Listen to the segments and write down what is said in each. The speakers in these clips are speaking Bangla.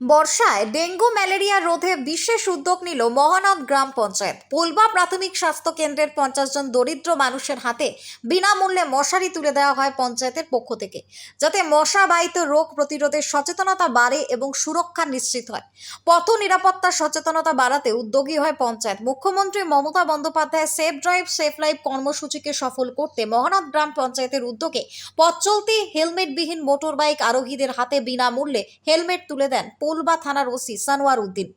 বর্ষায় ডেঙ্গু, ম্যালেরিয়া রোধে বিশেষ উদ্যোগ নিল মহানদ গ্রাম পঞ্চায়েত। পোলবা প্রাথমিক স্বাস্থ্য কেন্দ্রের পঞ্চাশ জন দরিদ্র মানুষের হাতে বিনামূল্যে মশারি তুলে দেওয়া হয় পঞ্চায়েতের পক্ষ থেকে, যাতে মশাবাহিত রোগ প্রতিরোধের সচেতনতা বাড়ে এবং সুরক্ষা নিশ্চিত হয়। পথ নিরাপত্তা, সচেতনতা বাড়াতে উদ্যোগী হয় পঞ্চায়েত। মুখ্যমন্ত্রী Mamata Bandyopadhyay safe drive, safe life কর্মসূচিকে সফল করতে মহানদ গ্রাম পঞ্চায়েতের উদ্যোগে পথ চলতি হেলমেটবিহীন মোটর বাইক আরোহীদের হাতে বিনামূল্যে হেলমেট তুলে দেন পোলবা থানার ওসি সানোয়ার উদ্দিন।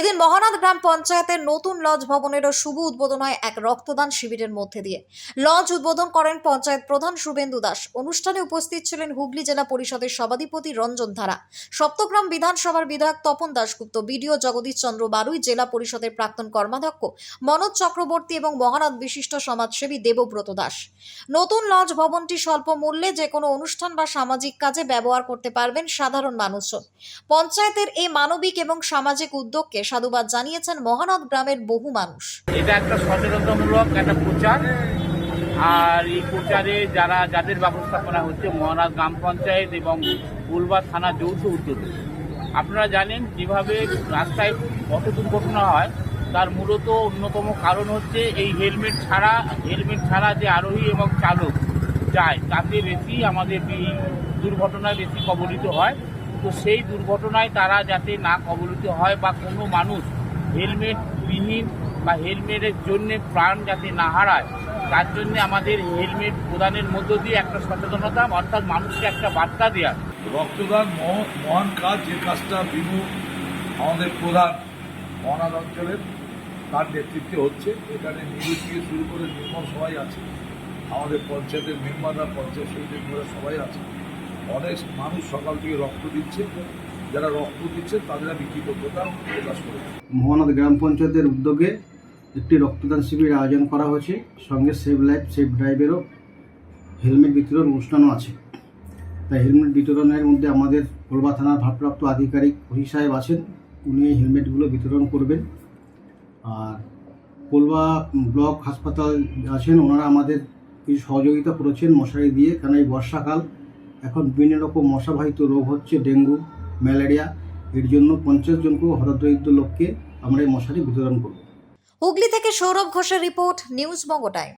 এদিন মহানাদ গ্রাম পঞ্চায়েতের নতুন লজ ভবনেরও শুভ উদ্বোধন হয় এক রক্তদান শিবিরের মধ্যে দিয়ে। লজ উদ্বোধন করেন পঞ্চায়েত প্রধান শুভেন্দু দাস। অনুষ্ঠানে উপস্থিত ছিলেন হুগলি জেলা পরিষদের সভাধিপতি রঞ্জন ধারা। সপ্তগ্রাম বিধানসভার বিধায়ক তপন দাশগুপ্ত, বিডিও জগদীশ চন্দ্র বারুই, জেলা পরিষদের প্রাক্তন কর্মাধ্যক্ষ মনোজ চক্রবর্তী এবং মহানাদ বিশিষ্ট সমাজসেবী দেবব্রত দাস। নতুন লজ ভবনটি স্বল্প মূল্যে যে কোনো অনুষ্ঠান বা সামাজিক কাজে ব্যবহার করতে পারবেন সাধারণ মানুষজন। পঞ্চায়েতের এই মানবিক এবং সামাজিক উদ্যোগকে সাধুবাদ জানিয়েছেন মহানদ গ্রামের বহু মানুষ। এটা একটা সচেতনতামূলক একটা প্রচার। আর এই প্রচারে যারা যাদের ব্যবস্থাপনা হচ্ছে মহারাজ গ্রাম পঞ্চায়েত এবং ফুলবা থানা যৌথ উদ্যোগে। আপনারা জানেন, যেভাবে রাস্তায় কত দুর্ঘটনা হয়, তার মূলত অন্যতম কারণ হচ্ছে এই হেলমেট ছাড়া হেলমেট ছাড়া যে আরোহী এবং চালক যায়, তাতে বেশি আমাদের দুর্ঘটনায় বেশি কবলিত হয়। তো সেই দুর্ঘটনায় তারা যাতে না কবলিত হয় বা কোনো মানুষ হেলমেট বিহীন বা হেলমেটের জন্য প্রাণ যাতে না হারায়, তার জন্য আমাদের হেলমেট প্রদানের মধ্য দিয়ে একটা সচেতনতা, অর্থাৎ মানুষকে একটা বার্তা দেওয়া রক্তদান মহ- মহান কাজ, যে কাজটা বিভু আমাদের প্রধান মহানাদ অঞ্চলের তার নেতৃত্বে হচ্ছে, এখানে নিউজ থেকে শুরু করে নির্মল সবাই আছে। আমাদের পঞ্চায়েতের মেম্বাররা, পঞ্চায়েত সমিতির সবাই আছে। অনেক মানুষ সকাল থেকে রক্ত দিচ্ছে, যারা রক্ত দিচ্ছে তাদের আমি কৃতজ্ঞতা প্রকাশ করেছি মহানদ গ্রাম পঞ্চায়েতের উদ্যোগে একটি রক্তদান শিবির আয়োজন করা হয়েছে। সঙ্গে সেভ লাইফ সেভ ড্রাইভেরও হেলমেট বিতরণ অনুষ্ঠানও আছে। তাই হেলমেট বিতরণের মধ্যে আমাদের কলবা থানার ভারপ্রাপ্ত আধিকারিক ওহি সাহেব আছেন। উনি এই হেলমেটগুলো বিতরণ করবেন। আর কলবা ব্লক হাসপাতাল আছেন, ওনারা আমাদের কিছু সহযোগিতা করেছেন মশারি দিয়ে। কারণ এই বর্ষাকাল এখন বিভিন্ন রকম মশাবাহিত রোগ হচ্ছে, ডেঙ্গু, ম্যালেরিয়া। এর জন্য পঞ্চাশ জনকে হতদরিদ্র লোককে আমরা এই মশারি বিতরণ করব। হুগলি থেকে সৌরভ ঘোষের রিপোর্ট, নিউজ বঙ্গটায়